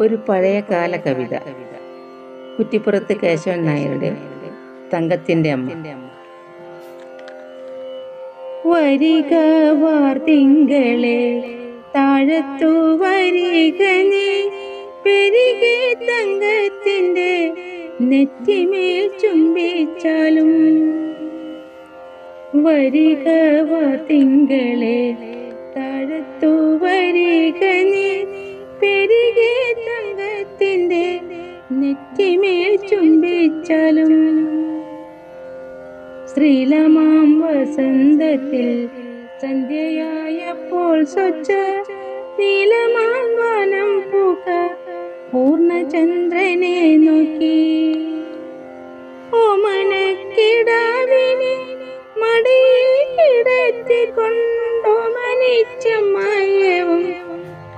ഒരു പഴയ കാല കവിത കുറ്റിപ്പുറത്ത് കേശവൻ നായരുടെ തങ്കത്തിന്റെ അമ്മ. വരിക വാർത്തിങ്കളെ താഴത്തു വരിക നീ. പെരികെ തങ്കത്തിന്റെ നെറ്റിമേൽ ചുംബിച്ചാലും. വരിക വാർത്തിങ്കളെ നെറ്റിമേൽ ചുംബിച്ചാലും ശ്രീലമാം വസന്തത്തിൽ സന്ധ്യയായപ്പോൾ സ്വച്ഛ നീലമാം വനം പൂക്ക പൂർണചന്ദ്രനെ നോക്കി. ഓമനക്കിടാവിനെ മടിയിൽ കിടത്തിക്കൊണ്ടോ മനിച്ചമ്മയവും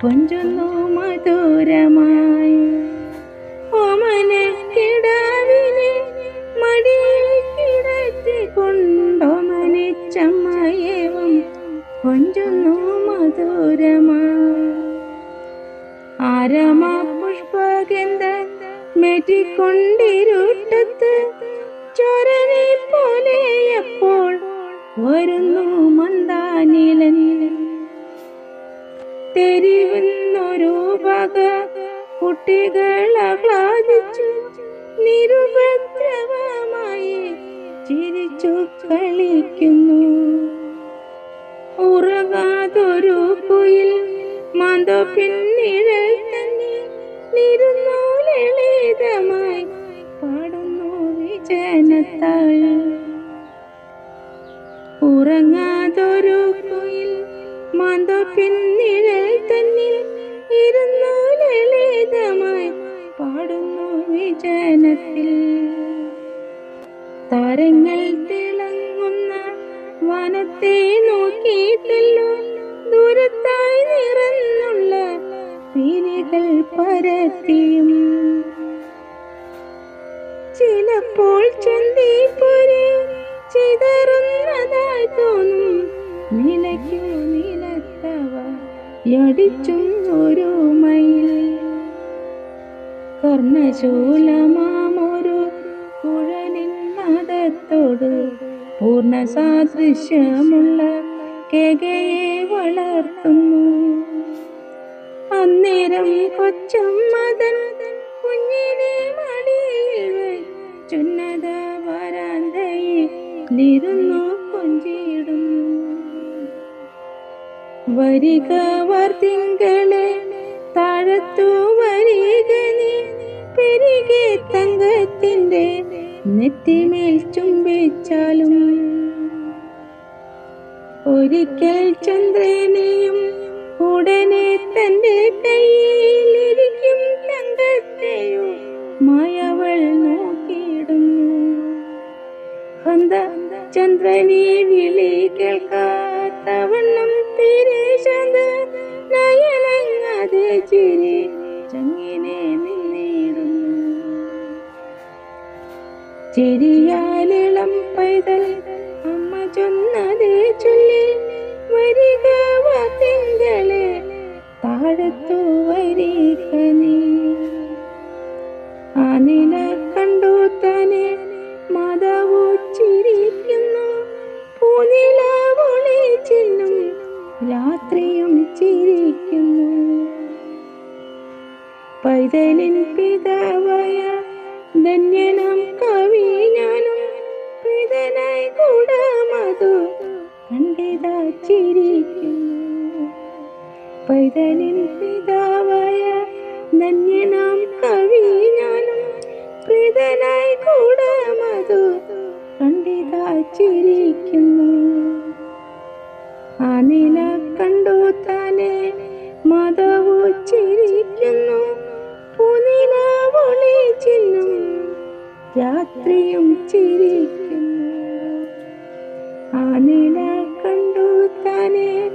കൊഞ്ചുന്നു മധുരമായി. ആരമ പുഷ്പഗന്ധ പോലെ എപ്പോൾ വരുന്നു മന്ദാനിലൻ. തെരുവുന്നൊരു വക കുട്ടികൾ ആഹ്ലാദിച്ചു നിരുപദ്രവമായി ചിരിച്ചു കളിക്കുന്നു. ഉറങ്ങാതൊരു കുയിൽ മന്ദ പിന്നിഴൽ തന്നെ നിരുന്നു പാടുന്നു വിജനത്താൾ. ഉറങ്ങാതൊരു കുയിൽ മന്ദ പിന്നിഴൽ തന്നിൽ ഇരുന്നു ലളിതമായി പാടുന്നു വിജനത്തിൽ. താരങ്ങൾ തിളങ്ങുന്ന വനത്തെ നോക്കിയിട്ടല്ലോ ദൂരത്തായി നിറന്നുള്ള പീലികൾ പരത്തിയും. ചിലപ്പോൾ ചന്തിപ്പൊരി ചിതറുന്നതായി തോന്നും. നിലയ്ക്കു നിലത്തവ യടിച്ചും ഒരു മയിൽ. കർണശൂലമാമൊരു കുഴലിൻ നാദത്തോട് പൂർണ സാദൃശ്യമുള്ള കെകയെ വളർത്തുന്നു. അന്നേരം കൊച്ചമ്മതൻ മതൻ കുഞ്ഞിനെ മടിയിൽ ചുന്നത വരാന്തയിലിരുന്നു കൊഞ്ചിടും. വരിക വർത്തിങ്കളെ താഴത്തു വരിക നീ പെരികെ തങ്കത്തിന്റെ നെറ്റിമേൽ ചുംബിച്ചാലും. ഒരിക്കൽ ചന്ദ്രനെയും തന്റെ കയ്യിലിരിക്കും തങ്കത്തെയോ മായവൾ നോക്കിയിടുന്നു. ഹന്ത ചന്ദ്രനെ വിളി കേൾക്കാത്തവണ്ണം തീരെ ശാന്ത നയനങ്ങാതെ ചിരി ചങ്ങിനെ നിന്നിടുന്നു. ചിരിയാലിളം പൈതൽ അമ്മ ചൊന്നതേ താഴത്തു വരിക നീ ആ കണ്ടു തന്നെ മാതാവു ചിരിക്കുന്നു പൂനില വിളിച്ചെന്നും രാത്രിയും ചിരിക്കുന്നു. പൈതലിൻ പിതാവായ ധന്യനം കവി ഞാനും പിതനായി കൂടാമതു കണ്ടിതാ ചിരിക്കുന്നു. പൈതലിൻ പിതാവായ നന്യനാം കവിയാനും പ്രീതനായി കൂടാമതു കണ്ടിതാ ചിരിക്കുന്നു. ആ നില കണ്ടു താനെ മാതാവു ചിരിക്കുന്നു. പൂനിലാവൊളി രാത്രിയും ചിരിക്കുന്നു. ആ നില കണ്ടു താനെ